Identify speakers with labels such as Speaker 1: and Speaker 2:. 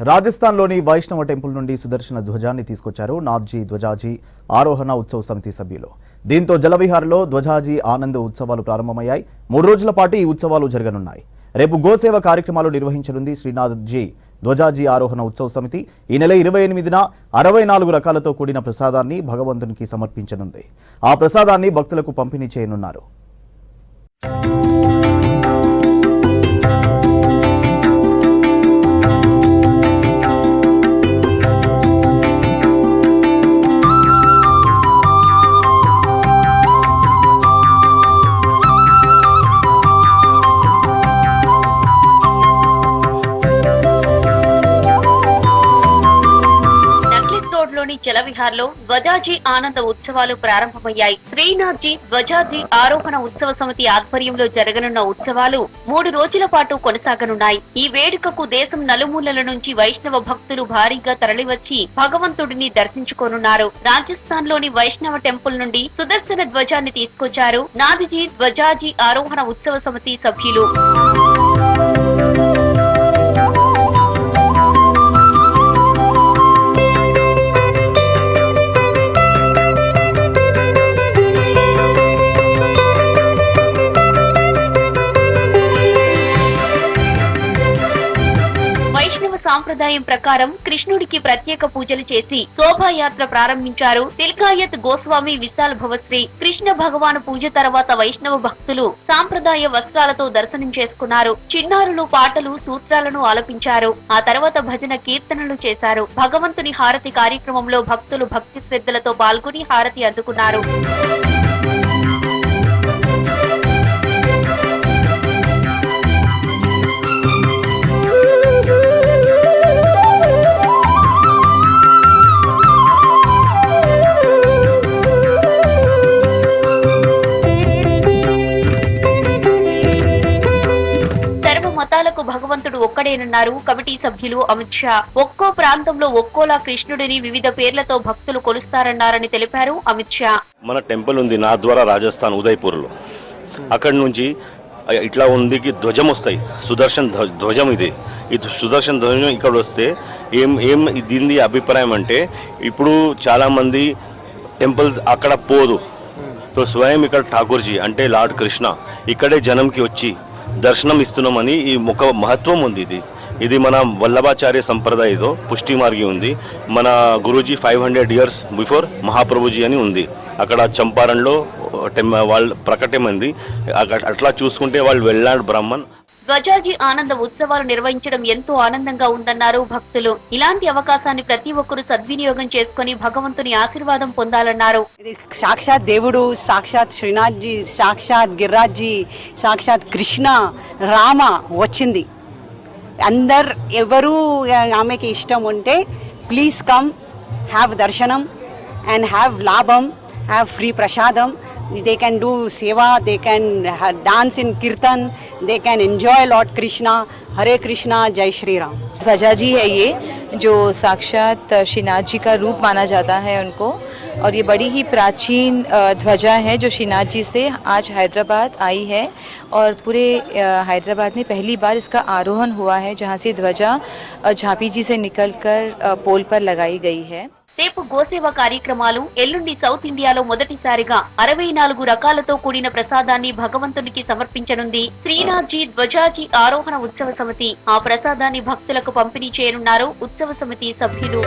Speaker 1: రాజస్థాన్లోని వైష్ణవ టెంపుల్ నుండి సుదర్శన ధ్వజాన్ని తీసుకొచ్చారు నాథ్జీ ధ్వజాజీ ఆరోహణ ఉత్సవ సమితి సభ్యులు. దీంతో జలవిహార్లో ధ్వజాజీ ఆనంద్ ఉత్సవాలు ప్రారంభమయ్యాయి. మూడు రోజుల పాటు ఈ ఉత్సవాలు జరగనున్నాయి. రేపు గోసేవ కార్యక్రమాలు నిర్వహించనుంది శ్రీనాథ్జీ ధ్వజాజీ ఆరోహణ ఉత్సవ సమితి. ఈ నెల ఇరవై ఎనిమిదిన అరవై నాలుగు రకాలతో కూడిన ప్రసాదాన్ని భగవంతునికి సమర్పించనుంది. ఆ ప్రసాదాన్ని భక్తులకు పంపిణీ చేయనున్నారు.
Speaker 2: జలవిహార్లో ధ్వజాజీ ఆనంద ఉత్సవాలు ప్రారంభమయ్యాయి. శ్రీనాథ్జీ ధ్వజాజీ ఆరోహణ ఉత్సవ సమితి ఆధ్వర్యంలో జరగనున్న ఉత్సవాలు మూడు రోజుల పాటు కొనసాగనున్నాయి. ఈ వేడుకకు దేశం నలుమూలల నుంచి వైష్ణవ భక్తులు భారీగా తరలివచ్చి భగవంతుడిని దర్శించుకోనున్నారు. రాజస్థాన్లోని వైష్ణవ టెంపుల్ నుండి సుదర్శన ధ్వజాన్ని తీసుకొచ్చారు నాదిజీ ధ్వజాజీ ఆరోహణ ఉత్సవ సమితి సభ్యులు. సాంప్రదాయం ప్రకారం కృష్ణుడికి ప్రత్యేక పూజలు చేసి శోభాయాత్ర ప్రారంభించారు. తిల్కాయత్ గోస్వామి విశాల్ భవశ్రీ కృష్ణ భగవాను పూజ తర్వాత వైష్ణవ భక్తులు సాంప్రదాయ వస్త్రాలతో దర్శనం చేసుకున్నారు. చిన్నారులు పాటలు సూత్రాలను ఆలపించారు. ఆ తర్వాత భజన కీర్తనలు చేశారు. భగవంతుని హారతి కార్యక్రమంలో భక్తులు భక్తి శ్రద్ధలతో పాల్గొని హారతి అందుకున్నారు. భగవంతుడు ఒక్కడేనన్నారు. కమిటీ సభ్యులు అమిత్ షా. ఒక్కో ప్రాంతంలో ఒక్కోలా కృష్ణుడిని వివిధ పేర్లతో భక్తులు కొలుస్తారన్నారని తెలిపారు అమిత్ షా.
Speaker 3: మన టెంపుల్ ఉంది నా ద్వారా రాజస్థాన్ ఉదయపూర్లో. అక్కడి నుంచి ఇట్లా ఉంది ధ్వజం వస్తాయి. సుదర్శన్ ధ్వజం ఇది. ఈ సుదర్శన్ ధ్వజం ఇక్కడ వస్తే ఏం ఏం దీని అభిప్రాయం అంటే ఇప్పుడు చాలామంది టెంపుల్ అక్కడ పోదు. సో స్వయం ఇక్కడ ఠాకూర్జీ అంటే లార్డ్ కృష్ణ ఇక్కడే జనంకి వచ్చి దర్శనం ఇస్తున్నామని ఈ ఒక మహత్వం ఉంది ఇది. ఇది మన వల్లభాచార్య సంప్రదాయతో పుష్టి మార్గి ఉంది. మన Guruji five hundred years before Mahaprabhuji అని ఉంది. అక్కడ చంపారణ్లో టెం వాళ్ళు ప్రకటమైంది అక్కడ అట్లా చూసుకుంటే వాళ్ళు వెళ్ళాడు బ్రాహ్మణ్.
Speaker 2: ధ్వజాజీ ఆనంద ఉత్సవాలు నిర్వహించడం ఎంతో ఆనందంగా ఉందన్నారు భక్తులు. ఇలాంటి అవకాశాన్ని ప్రతి ఒక్కరూ సద్వినియోగం చేసుకుని భగవంతుని ఆశీర్వాదం పొందాలన్నారు.
Speaker 4: ఇది సాక్షాత్ దేవుడు సాక్షాత్ శ్రీనాథ్జీ సాక్షాత్ గిరిరాజ్జీ సాక్షాత్ కృష్ణ రామ వచ్చింది. అందరు ఎవరు ఆమెకి ఇష్టం ఉంటే please come have darshanam and have labham have free prasadam they can do seva, they can dance in kirtan, they can enjoy Lord Krishna, Hare Krishna, Jai Shri Ram.
Speaker 5: ध्वजा जी है ये जो साक्षात श्रीनाथ जी का रूप माना जाता है उनको। और ये बड़ी ही प्राचीन ध्वजा है जो श्रीनाथ जी से आज हैदराबाद आई है। और पूरे हैदराबाद में पहली बार इसका आरोहण हुआ है जहाँ से ध्वजा झाँपी जी से निकलकर पोल पर लगाई गई है।
Speaker 2: రేపు గోసేవ కార్యక్రమాలు ఎల్లుండి సౌత్ ఇండియాలో మొదటిసారిగా అరవై నాలుగు రకాలతో కూడిన ప్రసాదాన్ని భగవంతునికి సమర్పించనుంది శ్రీనాథ్జీ ధ్వజాజీ ఆరోహణ ఉత్సవ సమితి. ఆ ప్రసాదాన్ని భక్తులకు పంపిణీ చేయనున్నారు ఉత్సవ సమితి సభ్యులు.